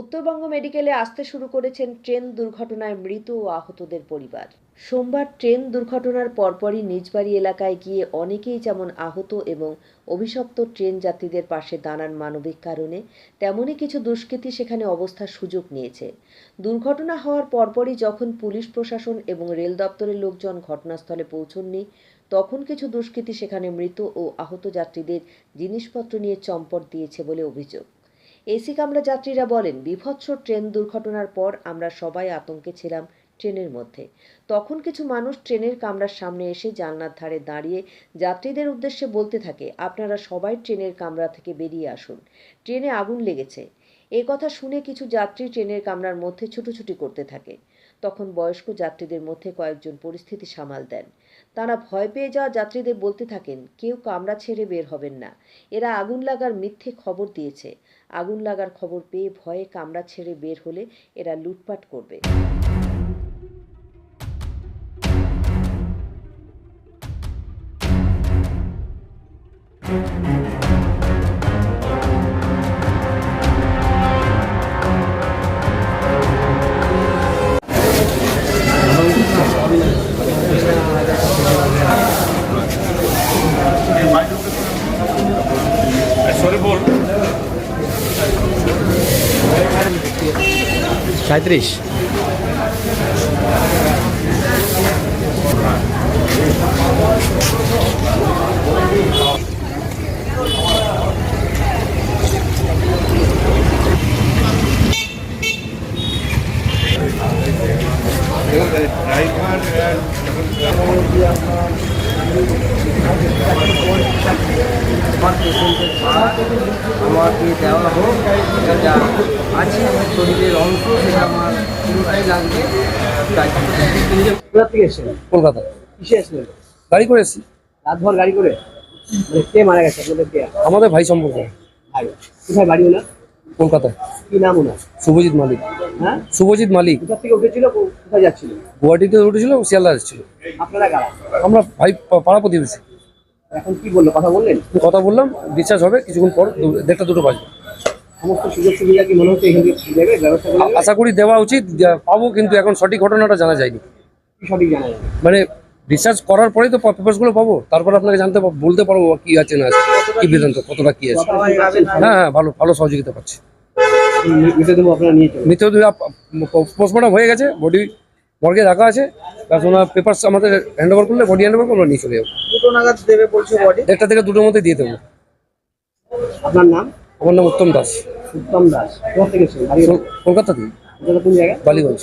উত্তরবঙ্গ মেডিকেলে আসতে শুরু করেছেন ট্রেন দুর্ঘটনায় মৃত ও আহতদের পরিবার। সোমবার ট্রেন দুর্ঘটনার পরপরই নিজবাড়ি এলাকায় গিয়ে অনেকেই যেমন আহত এবং অভিশপ্ত ট্রেন যাত্রীদের পাশে দাঁড়ান মানবিক কারণে, তেমনই কিছু দুষ্কৃতী সেখানে অবস্থার সুযোগ নিয়েছে। দুর্ঘটনা হওয়ার পরপরই যখন পুলিশ প্রশাসন এবং রেল দপ্তরের লোকজন ঘটনাস্থলে পৌঁছননি, তখন কিছু দুষ্কৃতী সেখানে মৃত ও আহত যাত্রীদের জিনিসপত্র নিয়ে চম্পট দিয়েছে বলে অভিযোগ। এসি কামরা যাত্রীরা বলেন, বিভৎস ট্রেন দুর্ঘটনার পর আমরা সবাই আতঙ্কে ছিলাম ট্রেনের মধ্যে। তখন কিছু মানুষ ট্রেনের কামরার সামনে এসে জানলার ধারে দাঁড়িয়ে যাত্রীদের উদ্দেশ্যে বলতে থাকে, আপনারা সবাই ট্রেনের কামরা থেকে বেরিয়ে আসুন। ট্রেনে আগুন লেগেছে। এ কথা শুনে কিছু যাত্রী ট্রেনের কামরার মধ্যে ছুটোছুটি করতে থাকে। তখন বয়স্ক যাত্রীদের মধ্যে কয়েকজন পরিস্থিতি সামাল দেন। তারা ভয় পেয়ে যাওয়া যাত্রীদের বলতে থাকেন, কেউ কামরা ছেড়ে বের হবেন না। এরা আগুন লাগার মিথ্যে খবর দিয়েছে। আগুন লাগার খবর পেয়ে ভয়ে কামরা ছেড়ে বের হলে এরা লুটপাট করবে। সরে সাঁত্রিশ। আমার পেশেন্টের পা আমাকে দেওয়া হোক এটা যা আছে আমার শরীরের অংশ সেটা আমার পুরোটাই লাগবে। তাই কোথা থেকে এসেছিলেন কলকাতা। কিসে এসেছিলেন গাড়ি করে এসছি। রাতভর গাড়ি করে? মানে কে মারা গেছে? আপনাদের কে? আমাদের ভাই সম্পর্ক। ভাই। কোথায় বাড়ি ওনার? কলকাতায়। কি নাম ওনার? শুভজিৎ মালিক। হ্যাঁ? শুভজিৎ মালিক। কোথা থেকে উঠেছিল? কোথায় যাচ্ছিল? গুয়াহাটিতে উঠেছিল শিয়ালদা এসেছিল। আপনারা কারা? আমরা ভাই পাড়া প্রতিবেশী এখন কি বলল? কথা বললেন? কথা বললাম ডিসচার্জ হবে কিছুক্ষণ পর দেড়টা দুটো বাজবে। সমস্ত সুযোগ সুবিধা কি মনে হচ্ছে এখান থেকে দেবে ব্যবস্থা আশা করি দেওয়া উচিত পাবো কিন্তু এখন সঠিক ঘটনাটা জানা যায়নি। সঠিক জানা যাবে মানে ডিসচার্জ করার পরেই তো পেপারসগুলো পাবো তারপর আপনাকে জানতে বলতে পারব কি আছে না আছে কি বেদান্ত কতটা কি আছে। হ্যাঁ হ্যাঁ ভালো ভালো সহযোগিতা পাচ্ছি। মৃতদেহ পোস্টমর্টম হয়ে গেছে বডি মর্গে রাখা আছে প্লাস ওনার পেপারস আমাদের হ্যান্ড ওভার করলে বডি হ্যান্ড ওভার করলে নিয়ে চলে যাব। দুটো নাগাদ দেবে বলছে বডি একটা থেকে দুটোর মধ্যে দিয়ে দেবো। আপনার নাম? আমার নাম উত্তম দাস। উত্তম দাস। কোথা থেকে কলকাতা থেকে। কোন জায়গায়? বালিগঞ্জ।